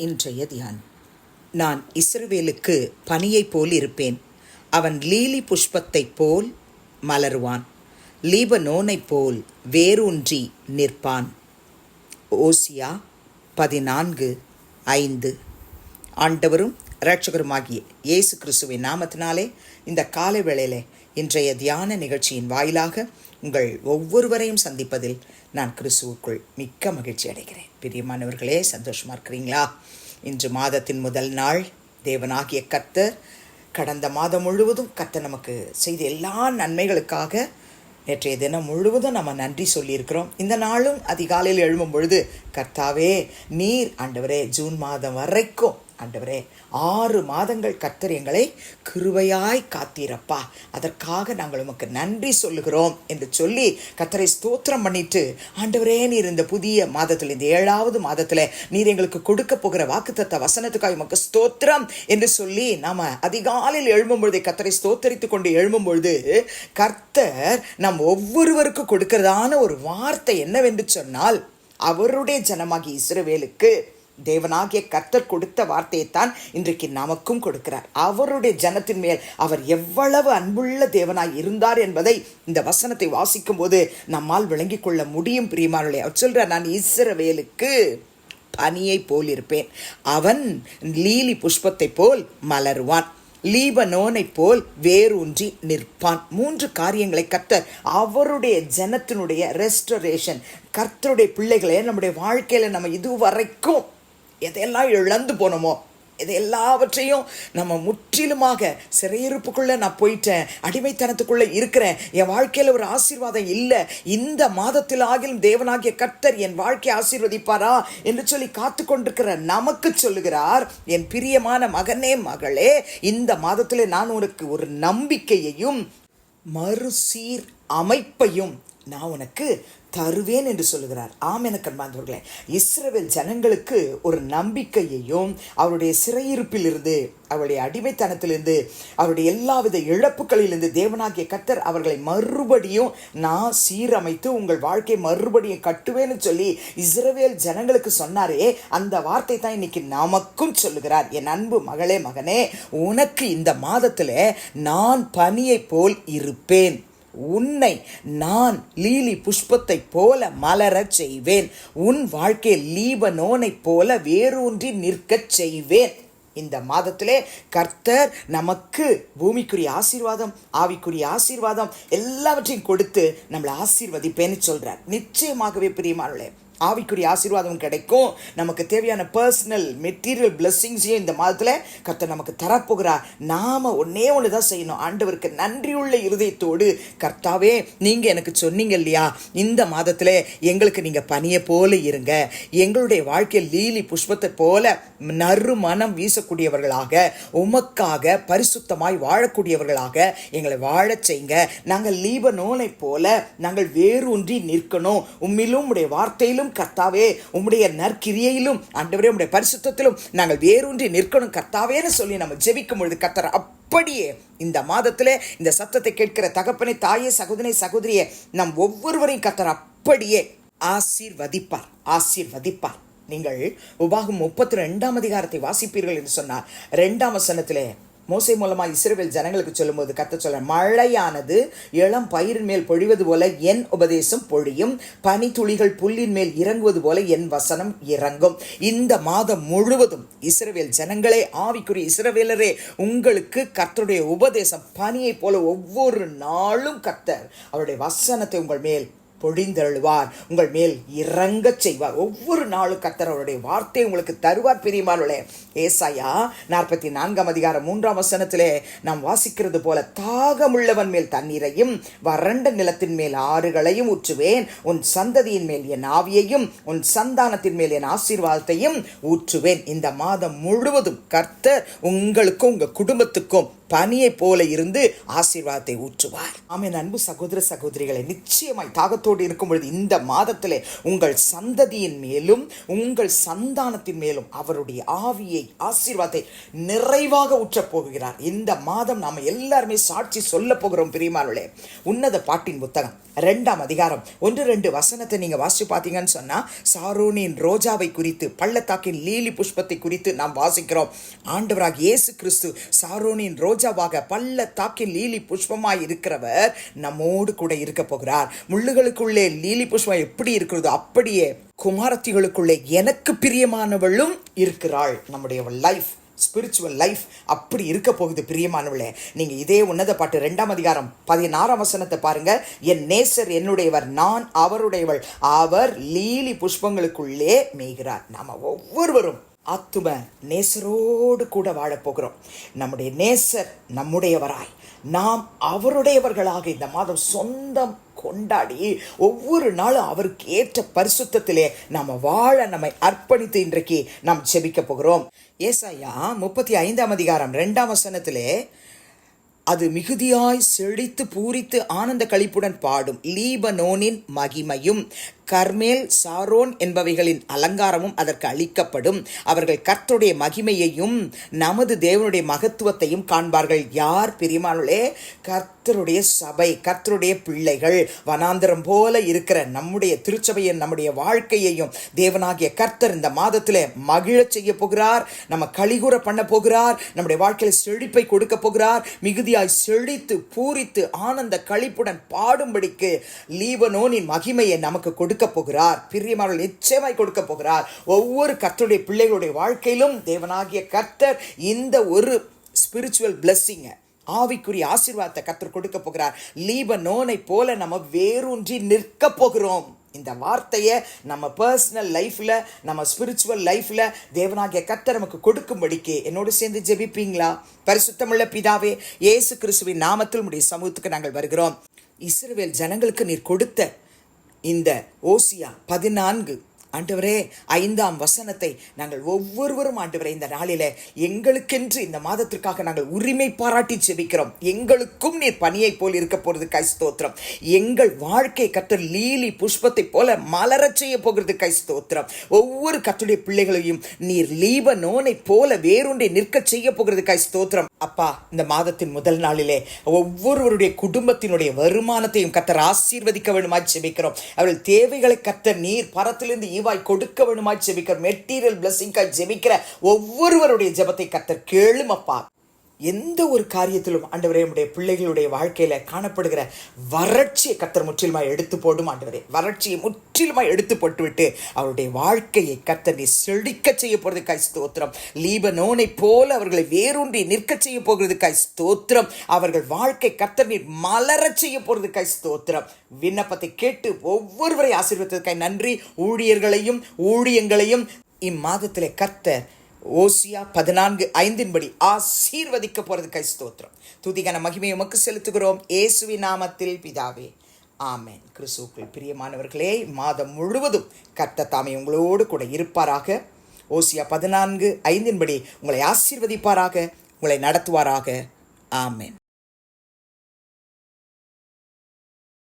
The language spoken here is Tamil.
இன்றைய தியானம். நான் இஸ்ரவேலுக்கு பனியைப் போல் இருப்பேன். அவன் லீலி புஷ்பத்தைப் போல் மலருவான். லீபனோனைப் போல் வேரூன்றி நிற்பான். ஓசியா பதினான்கு ஐந்து. ஆண்டவரும் இரட்சகருமாகிய இயேசு கிறிஸ்துவின் நாமத்தினாலே இந்த காலை வேளையிலே இன்றைய தியான நிகழ்ச்சியின் வாயிலாக உங்கள் ஒவ்வொருவரையும் சந்திப்பதில் நான் கிறிஸ்துவுக்குள் மிக்க மகிழ்ச்சி அடைகிறேன். பிரியமானவர்களே சந்தோஷமாக இருக்கிறீங்களா? இன்று மாதத்தின் முதல் நாள். தேவனாகிய கர்த்தர் கடந்த மாதம் முழுவதும் கர்த்தர் நமக்கு செய்த எல்லா நன்மைகளுக்காக நேற்றைய தினம் முழுவதும் நம்ம நன்றி சொல்லியிருக்கிறோம். இந்த நாளும் அதிகாலையில் எழும்பும் பொழுது கர்த்தாவே நீர் ஆண்டவரே ஜூன் மாதம் வரைக்கும் ஆண்டவரே ஆறு மாதங்கள் கர்த்தர் எங்களை கிருவையாய் காத்தீரப்பா அதற்காக நாங்கள் உமக்கு நன்றி சொல்லுகிறோம் என்று சொல்லி கர்த்தரை ஸ்தோத்திரம் பண்ணிட்டு ஆண்டவரே நீர் இந்த புதிய மாதத்தில் இந்த ஏழாவது மாதத்தில் நீர் எங்களுக்கு கொடுக்க போகிற வாக்குத்தத்த வசனத்துக்காக உமக்கு ஸ்தோத்திரம் என்று சொல்லி நாம் அதிகாலையில் எழும்பும் பொழுது கத்தரை ஸ்தோத்தரித்து கொண்டு எழும்பும் பொழுது கர்த்தர் நம் ஒவ்வொருவருக்கும் கொடுக்கிறதான ஒரு வார்த்தை என்னவென்று சொன்னால் அவருடைய ஜனமாகி இஸ்ரவேலுக்கு தேவனாகிய கர்த்தர் கொடுத்த வார்த்தையைத்தான் இன்றைக்கு நமக்கும் கொடுக்கிறார். அவருடைய ஜனத்தின் மேல் அவர் எவ்வளவு அன்புள்ள தேவனாய் இருந்தார் என்பதை இந்த வசனத்தை வாசிக்கும் போது நம்மால் விளங்கிக் கொள்ள முடியும் பிரியமானே அவர் சொல்கிறார் நான் இஸ்ரவேலுக்கு பனியை போல் இருப்பேன் அவன் லீலி புஷ்பத்தை போல் மலருவான். லீபனோனைப் போல் வேரூன்றி நிற்பான். மூன்று காரியங்களை கர்த்தர் அவருடைய ஜனத்தினுடைய ரெஸ்டரேஷன் கர்த்தருடைய பிள்ளைகளை நம்முடைய வாழ்க்கையில் நம்ம இதுவரைக்கும் எதையெல்லாம் இழந்து போனோமோ இது எல்லாவற்றையும் நம்ம முற்றிலுமாக சிறையிருப்புக்குள்ளே நான் போயிட்டேன் அடிமைத்தனத்துக்குள்ளே இருக்கிறேன். என் வாழ்க்கையில் ஒரு ஆசீர்வாதம் இல்லை. இந்த மாதத்தில் ஆகிலும் தேவனாகிய கர்த்தர் என் வாழ்க்கையை ஆசீர்வதிப்பாரா என்று சொல்லி காத்து கொண்டிருக்கிற நமக்கு சொல்லுகிறார் என் பிரியமான மகனே மகளே இந்த மாதத்தில் நான் உனக்கு ஒரு நம்பிக்கையையும் மறுசீர் அமைப்பையும் நான் உனக்கு தருவேன் என்று சொல்லுகிறார். ஆம் என கண்பாந்தவர்களே இஸ்ரவேல் ஜனங்களுக்கு ஒரு நம்பிக்கையையும் அவருடைய சிறையிருப்பிலிருந்து அவருடைய அடிமைத்தனத்திலிருந்து அவருடைய எல்லாவித இழப்புகளிலிருந்து தேவனாகிய கத்தர் அவர்களை மறுபடியும் நான் சீரமைத்து உங்கள் வாழ்க்கை மறுபடியும் கட்டுவேன்னு சொல்லி இஸ்ரவேல் ஜனங்களுக்கு சொன்னாரே அந்த வார்த்தை தான் இன்னைக்கு நமக்கும் சொல்லுகிறார். என் அன்பு மகளே மகனே உனக்கு இந்த மாதத்தில் நான் பனியை போல் இருப்பேன். உன்னை நான் லீலி புஷ்பத்தைப் போல மலரச் செய்வேன். உன் வாழ்க்கையில் லீபனோனைப் போல வேரூன்றி நிற்கச் செய்வேன். இந்த மாதத்திலே கர்த்தர் நமக்கு பூமிக்குரிய ஆசீர்வாதம் ஆவிக்குரிய ஆசீர்வாதம் எல்லாவற்றையும் கொடுத்து நம்மளை ஆசீர்வதிப்பேன்னு சொல்கிறார் நிச்சயமாகவே பிரியமானே ஆவிக்குரிய ஆசீர்வாதம் கிடைக்கும். நமக்கு தேவையான பர்சனல் மெட்டீரியல் பிளெஸ்ஸிங்ஸையும் இந்த மாதத்தில் கர்த்தர் நமக்கு தரப்போகிறார் நாம் ஒன்னே ஒன்று தான் செய்யணும். ஆண்டவருக்கு நன்றியுள்ள இருதயத்தோடு கர்த்தாவே நீங்கள் எனக்கு சொன்னீங்க இல்லையா? இந்த மாதத்தில் எங்களுக்கு நீங்கள் பனியை போல இருங்க. எங்களுடைய வாழ்க்கையில் லீலி புஷ்பத்தை போல நறு மனம் வீசக்கூடியவர்களாக உமக்காக பரிசுத்தமாய் வாழக்கூடியவர்களாக எங்களை வாழச் செய்யுங்க. நாங்கள் லீப நோனை போல நாங்கள் வேரூன்றி நிற்கணும். உம்மிலும் உடைய வார்த்தையிலும் கர்த்தாவே. உம்முடைய நற்கிரியையிலும் ஆண்டவரே உம்முடைய பரிசுத்தத்திலும் நாங்கள் வேரூன்றி நிற்கணும் கர்த்தாவேன்னு சொல்லி நம்ம ஜெபிக்கும் பொழுது கர்த்தர் அப்படியே இந்த மாதத்தில் இந்த சத்தத்தை கேட்கிற தகப்பனை தாயே சகோதரி சகோதரியே நம் ஒவ்வொருவரையும் கத்தர் அப்படியே ஆசீர்வதிப்பார் ஆசீர்வதிப்பார். நீங்கள் உபாகம் முப்பத்தி ரெண்டாம் அதிகாரத்தை வாசிப்பீர்கள் என்று சொன்னார். ரெண்டாம் வசனத்திலே மோசை மூலமாக இஸ்ரேல் ஜனங்களுக்கு சொல்லும்போது கத்த சொல்ல மழையானது இளம் பயிரின் மேல் பொழிவது போல என் உபதேசம் பொழியும். பனித்துளிகள் புல்லின் மேல் இறங்குவது போல என் வசனம் இறங்கும். இந்த மாதம் முழுவதும் இஸ்ரேல் ஜனங்களே ஆவிக்குரிய இஸ்ரவேலரே உங்களுக்கு கர்த்தருடைய உபதேசம் பனியைப் போல ஒவ்வொரு நாளும் கத்தர் அவருடைய வசனத்தை உங்கள் மேல் பொழிந்தருள்வார். உங்கள் மேல் இறங்கச் செய்வார். ஒவ்வொரு நாளும் கத்தர் அவருடைய வார்த்தை உங்களுக்கு தருவார் பிரியமானே ஏசாயா நாற்பத்தி நான்காம் அதிகாரம் மூன்றாம் வசனத்திலே நாம் வாசிக்கிறது போல தாகமுள்ளவன் மேல் தண்ணீரையும் வறண்ட நிலத்தின் மேல் ஆறுகளையும் ஊற்றுவேன். உன் சந்ததியின் மேல் என் ஆவியையும் உன் சந்தானத்தின் மேல் என் ஆசீர்வாதத்தையும் ஊற்றுவேன். இந்த மாதம் முழுவதும் கர்த்தர் உங்களுக்கும் உங்கள் குடும்பத்துக்கும் பனியை போல இருந்து ஆசீர்வாதத்தை ஊற்றுவார். ஆமே அன்பு சகோதர சகோதரிகளை நிச்சயமாய் தாகத்தோடு இருக்கும் பொழுது இந்த மாதத்திலே உங்கள் சந்ததியின் மேலும் உங்கள் சந்தானத்தின் மேலும் அவருடைய ஆவியை ஆசீர்வாதத்தை நிறைவாக ஊற்றப் போகிறார். இந்த மாதம் நாம் எல்லாருமே சாட்சி சொல்ல போகிறோம் பிரியமானவர்களே. உன்னத பாட்டின் புத்தகம் ரெண்டாம் அதிகாரம் ஒன்று ரெண்டு வசனத்தை நீங்க வாசிச்சு பார்த்தீங்கன்னு சொன்னா சாரோனின் ரோஜாவை குறித்து பள்ளத்தாக்கின் லீலி புஷ்பத்தை குறித்து நாம் வாசிக்கிறோம். ஆண்டவராக இயேசு கிறிஸ்து சாரோனின் ரோஜாவாக தாக்கி லீலி புஷ்பமாய் இருக்கிறவர் நம்மோடு கூட இருக்க போகிறார். முள்ளுகளுக்குள்ளே லீலி புஷ்பம் எப்படி இருக்கிறதோ அப்படியே குமாரத்திகளுக்குள்ளே எனக்கு பிரியமானவளும் இருக்கிறாள். நம்முடைய லைஃப் ஸ்பிரிச்சுவல் லைஃப் அப்படி இருக்க போகுது பிரியமானவளே. நீங்க இதே உன்னத பாட்டு ரெண்டாம் அதிகாரம் பதினாறாம் வசனத்தை பாருங்க. என் நேசர் என்னுடையவர் நான் அவருடையவள். அவர் லீலி புஷ்பங்களுக்குள்ளே மேய்கிறார். நாம ஒவ்வொருவரும் ஆத்தும நேசரோடு கூட வாழப் போகிறோம். நம்முடைய நேசர் நம்முடையவராய். நாம் அவருடையவர்களாக இந்த மாதம் சொந்தம் கொண்டாடி ஒவ்வொரு நாளும் அவருக்கு ஏற்ற பரிசுத்தத்திலே நாம் வாழ நம்மை அர்ப்பணித்து இன்றைக்கு நாம் செபிக்க போகிறோம். ஏசாயா முப்பத்தி ஐந்தாம் அதிகாரம் ரெண்டாம் வசனத்திலே அது மிகுதியாய் செழித்து பூரித்து ஆனந்த களிப்புடன் பாடும் லீபனோனின் மகிமையும் கர்மேல் சாரோன் என்பவைகளின் அலங்காரமும் அதற்கு அளிக்கப்படும். அவர்கள் கர்த்தருடைய மகிமையையும் நமது தேவனுடைய மகத்துவத்தையும் காண்பார்கள். யார்? பிரியமானே கர்த்தருடைய சபை கர்த்தருடைய பிள்ளைகள் வனாந்திரம் போல இருக்கிற நம்முடைய திருச்சபையும் நம்முடைய வாழ்க்கையையும் தேவனாகிய கர்த்தர் இந்த மாதத்தில் மகிழச் செய்ய போகிறார் நம்ம கலிகூற பண்ண போகிறார் நம்முடைய வாழ்க்கையில் செழிப்பை கொடுக்க போகிறார் மிகுதியாய் செழித்து பூரித்து ஆனந்த கழிப்புடன் பாடும்படிக்கு லீபனோனின் மகிமையை நமக்கு கொடுக்க போகிறார் பிரியமார்கள் நிச்சயமாய் கொடுக்க போகிறார். ஒவ்வொரு கர்த்தருடைய பிள்ளைகளுடைய வாழ்க்கையிலும் தேவனாகிய கர்த்தர் இந்த ஒரு ஸ்பிரிச்சுவல் பிளஸ்ஸிங்கை ஆவிக்குரிய ஆசீர்வாதத்தை கத்தர் கொடுக்க போகிறார். லீபனோனை போல நம்ம வேரூன்றி நிற்க போகிறோம். இந்த வார்த்தையை நம்ம பர்சனல் லைஃப்பில் நம்ம ஸ்பிரிச்சுவல் லைஃப்பில் தேவனாகிய கத்தை நமக்கு கொடுக்கும்படிக்கு என்னோடு சேர்ந்து ஜெபிப்பீங்களா? பரிசுத்தமுள்ள பிதாவே இயேசு கிறிஸ்துவின் நாமத்தில் உடைய சமூகத்துக்கு நாங்கள் வருகிறோம். இஸ்ரவேல் ஜனங்களுக்கு நீர் கொடுத்த இந்த ஓசியா பதினான்கு ஆண்டவரே ஐந்தாம் வசனத்தை நாங்கள் ஒவ்வொருவரும் ஆண்டவரே இந்த நாளில எங்களுக்கென்று இந்த மாதத்திற்காக நாங்கள் உரிமை பாராட்டி செபிக்கிறோம் எங்களுக்கும் நீர் பணியை போல் இருக்க போகிறது கைஸ்தோத்திரம் எங்கள் வாழ்க்கை கத்தர் லீலி புஷ்பத்தை போல மலரச் செய்ய போகிறது கைஸ்தோத்திரம் ஒவ்வொரு கத்துடைய பிள்ளைகளையும் நீர் லீப நோனை போல வேறொன்றை நிற்க செய்ய போகிறது கைஸ்தோத்திரம் அப்பா இந்த மாதத்தின் முதல் நாளிலே ஒவ்வொருவருடைய குடும்பத்தினுடைய வருமானத்தையும் கத்தர் ஆசீர்வதிக்க வேண்டுமாய் செபிக்கிறோம் அவர்கள் தேவைகளை கத்த நீர் பரத்திலிருந்து ஈவாய் கொடுக்க வேணுமாய் ஜெபிக்கிற மெட்டீரியல் பிளஸ்ஸிங்காய் ஜெபிக்கிற ஒவ்வொருவருடைய ஜெபத்தை கத்தர் கேளுமப்பா. எந்த ஒரு காரியத்திலும் ஆண்டவரே நம்முடைய பிள்ளைகளுடைய வாழ்க்கையில் காணப்படுகிற வறட்சியை கத்தர் முற்றிலுமாய் எடுத்து போடும் ஆண்டவரே. வறட்சியை முற்றிலுமாய் எடுத்து போட்டுவிட்டு அவருடைய வாழ்க்கையை கத்தர் நீ செழிக்க செய்ய போகிறது கை ஸ்தோத்திரம். லீபனோனை போல அவர்களை வேரூன்றி நிற்க செய்ய போகிறது ஸ்தோத்திரம். அவர்கள் வாழ்க்கை கத்தர் நீர் மலரச் செய்ய போகிறது ஸ்தோத்திரம். விண்ணப்பத்தை கேட்டு ஒவ்வொருவரை ஆசீர்வதித்ததுக்காய் நன்றி. ஊழியர்களையும் ஊழியங்களையும் இம்மாதத்தில் கத்தர் ஓசியா பதினான்கு ஐந்தின்படி ஆசீர்வதிக்க போகிறது கைஸ்தோத்திரம் துதிகன மகிமை உமக்கு செலுத்துகிறோம். இயேசுவி நாமத்தில் பிதாவே. ஆமேன். கிறிஸ்துக்கள் பிரியமானவர்களே மாதம் முழுவதும் கர்த்த தாமே உங்களோடு கூட இருப்பாராக. ஓசியா பதினான்கு ஐந்தின்படி உங்களை ஆசீர்வதிப்பாராக உங்களை நடத்துவாராக. ஆமேன்.